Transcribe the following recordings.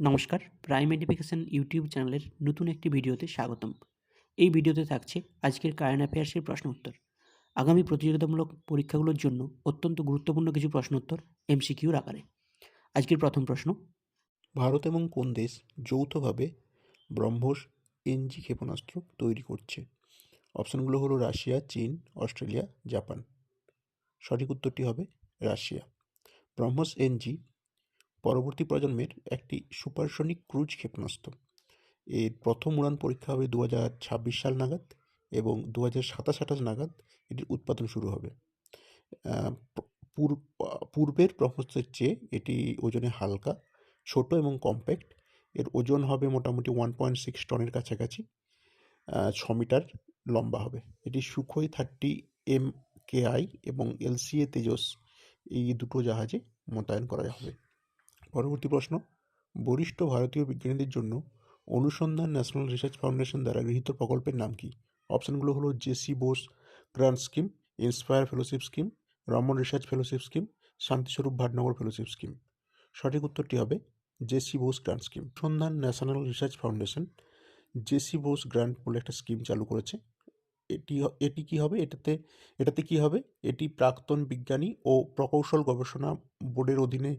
নমস্কার, prime education YouTube চ্যানেলের নতুন একটি ভিডিওতে স্বাগতম। এই ভিডিওতে থাকছে আজকের কারেন্ট অ্যাফেয়ার্সের প্রশ্ন উত্তর। আগামী প্রতিযোগিতামূলক পরীক্ষাগুলোর জন্য অত্যন্ত গুরুত্বপূর্ণ কিছু প্রশ্ন উত্তর এমসিকিউর আকারে। আজকের প্রথম প্রশ্ন, ভারত এবং কোন দেশ যৌথভাবে ব্রহ্মোস এনজি ক্ষেপণাস্ত্র তৈরি করছে? অপশানগুলো হলো রাশিয়া, চীন, অস্ট্রেলিয়া, জাপান। সঠিক উত্তরটি হবে রাশিয়া। ব্রহ্মোস এনজি পরবর্তী প্রজন্মের একটি সুপারসনিক ক্রুজ ক্ষেপণাস্ত্র। এর প্রথম উড়ান পরীক্ষা হবে দু ছাব্বিশ সাল নাগাদ এবং দু হাজার সাতাশ আঠাশ নাগাদ এটির উৎপাদন শুরু হবে। পূর্বের ব্রহ্মোসের চেয়ে এটি ওজনে হালকা, ছোট এবং কম্প্যাক্ট। এর ওজন হবে মোটামুটি ওয়ান পয়েন্ট সিক্স টনের কাছাকাছি ছ মিটার লম্বা হবে। এটি Sukhoi thirty M K I এবং এলসিএ তেজস এই দুটো জাহাজে মোতায়েন করা হবে। পরবর্তী প্রশ্ন, বরিষ্ঠ ভারতীয় বিজ্ঞানীদের জন্য অনুসন্ধান ন্যাশনাল রিসার্চ ফাউন্ডেশন দ্বারা গৃহীত প্রকল্পের নাম কি? অপশানগুলো হলো J C Bose, grant scheme, inspire fellowship scheme, Raman research fellowship scheme, Shanti Swarup Bhatnagar fellowship scheme. সঠিক উত্তরটি হবে J C Bose grant scheme. সন্ধান national research foundation J C Bose grant বলে একটা স্কিম চালু করেছে। এটি এটি কি হবে? এটাতে এটাতে কি হবে? এটি প্রাক্তন বিজ্ঞানী ও প্রকৌশল গবেষণা বোর্ডের অধীনে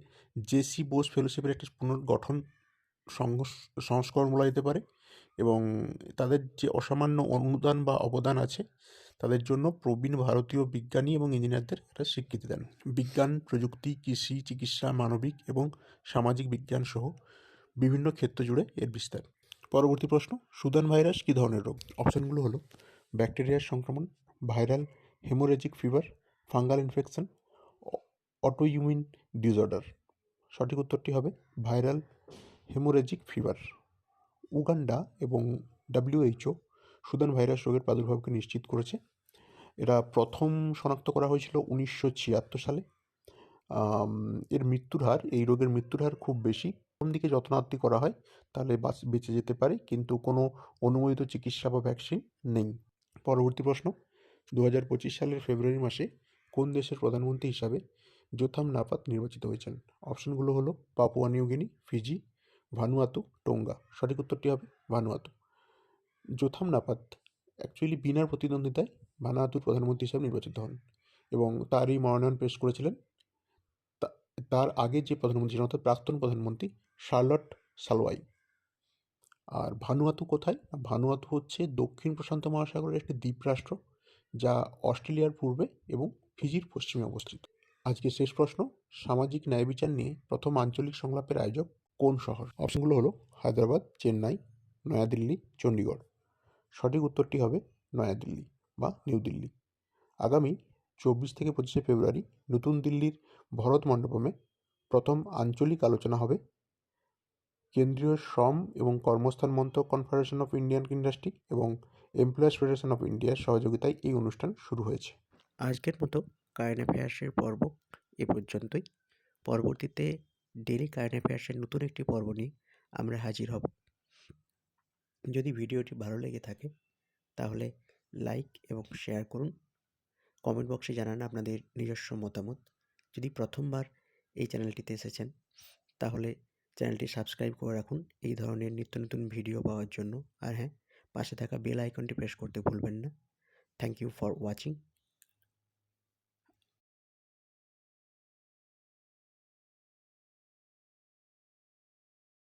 জেসি বোস ফেলোশিপের একটি পুনর্গঠন সংস্করণ বলা যেতে পারে এবং তাদের যে অসামান্য অনুদান বা অবদান আছে, তাদের জন্য প্রবীণ ভারতীয় বিজ্ঞানী এবং ইঞ্জিনিয়ারদের একটা স্বীকৃতি দেন। বিজ্ঞান, প্রযুক্তি, কৃষি, চিকিৎসা, মানবিক এবং সামাজিক বিজ্ঞান সহ বিভিন্ন ক্ষেত্র জুড়ে এর বিস্তার। পরবর্তী প্রশ্ন, সুদান ভাইরাস কী ধরনের রোগ? অপশানগুলো হলো ব্যাকটেরিয়ার সংক্রমণ, viral haemorrhagic fever, fungal infection autoimmune disorder. সঠিক উত্তরটি হবে ভাইরাল হেমোরেজিক ফিভার। উগান্ডা এবং ডাব্লিউএইচও সুদান ভাইরাস রোগের প্রাদুর্ভাবকে নিশ্চিত করেছে। এরা প্রথম শনাক্ত করা হয়েছিল উনিশশো ছিয়াত্তর সালে। এর মৃত্যুর হার, এই রোগের মৃত্যুর হার খুব বেশি। প্রথম দিকে যত্নার্থী করা হয়, তাহলে বাঁচ- বেঁচে যেতে পারে, কিন্তু কোনো অনুমোদিত চিকিৎসা বা ভ্যাকসিন নেই। পরবর্তী প্রশ্ন দু হাজার পঁচিশ সালের ফেব্রুয়ারি মাসে কোন দেশের প্রধানমন্ত্রী হিসাবে জোথাম নাপাত নির্বাচিত হয়েছেন? অপশনগুলো হলো Papua New Guinea Fiji, Vanuatu, Tonga. সঠিক উত্তরটি হবে ভানুয়াতু। জোথাম নাপাত অ্যাকচুয়ালি বিনার প্রতিদ্বন্দ্বিতায় ভানুয়াতুর প্রধানমন্ত্রী হিসাবে নির্বাচিত হন এবং তারই মনোনয়ন পেশ করেছিলেন। তার আগে যে প্রধানমন্ত্রী ছিলেন, অর্থাৎ প্রাক্তন প্রধানমন্ত্রী শার্লট সালওয়াই। আর ভানুয়াতু কোথায়? ভানুয়াতু হচ্ছে দক্ষিণ প্রশান্ত মহাসাগরের একটি দ্বীপরাষ্ট্র, যা অস্ট্রেলিয়ার পূর্বে এবং ফিজির পশ্চিমে অবস্থিত। আজকে শেষ প্রশ্ন, সামাজিক ন্যায় বিচার নিয়ে প্রথম আঞ্চলিক সংলাপের আয়োজক কোন শহর? অপশনগুলো হলো হায়দ্রাবাদ, চেন্নাই, নয়াদিল্লি চণ্ডীগড় সঠিক উত্তরটি হবে নয়াদিল্লি বা নিউ দিল্লি। আগামী চব্বিশ থেকে পঁচিশে ফেব্রুয়ারি নতুন দিল্লির ভরত মণ্ডপমে প্রথম আঞ্চলিক আলোচনা হবে কেন্দ্রীয় শ্রম এবং কর্মস্থান মন্ত্রক কনফেডারেশন অফ ইন্ডিয়ান ইন্ডাস্ট্রি এবং এমপ্লয়ার্স ফেডারেশন অফ ইন্ডিয়ার সহযোগিতায় এই অনুষ্ঠান শুরু হয়েছে। আজকের মতো কারেন্ট অ্যাফেয়ার্সের পর্ব এ পর্যন্তই। পরবর্তীতে ডেলি কারেন্ট অ্যাফেয়ার্সের নতুন একটি পর্ব নিয়ে আমরা হাজির হব। যদি ভিডিওটি ভালো লেগে থাকে, তাহলে লাইক এবং শেয়ার করুন। কমেন্ট বক্সে জানান আপনাদের নিজস্ব মতামত। যদি প্রথমবার এই চ্যানেলটিতে এসেছেন, তাহলে চ্যানেলটি সাবস্ক্রাইব করে রাখুন এই ধরনের নিত্য নতুন ভিডিও পাওয়ার জন্য। আর হ্যাঁ পাশে থাকা বেল আইকনটি প্রেস করতে ভুলবেন না। Thank you for watching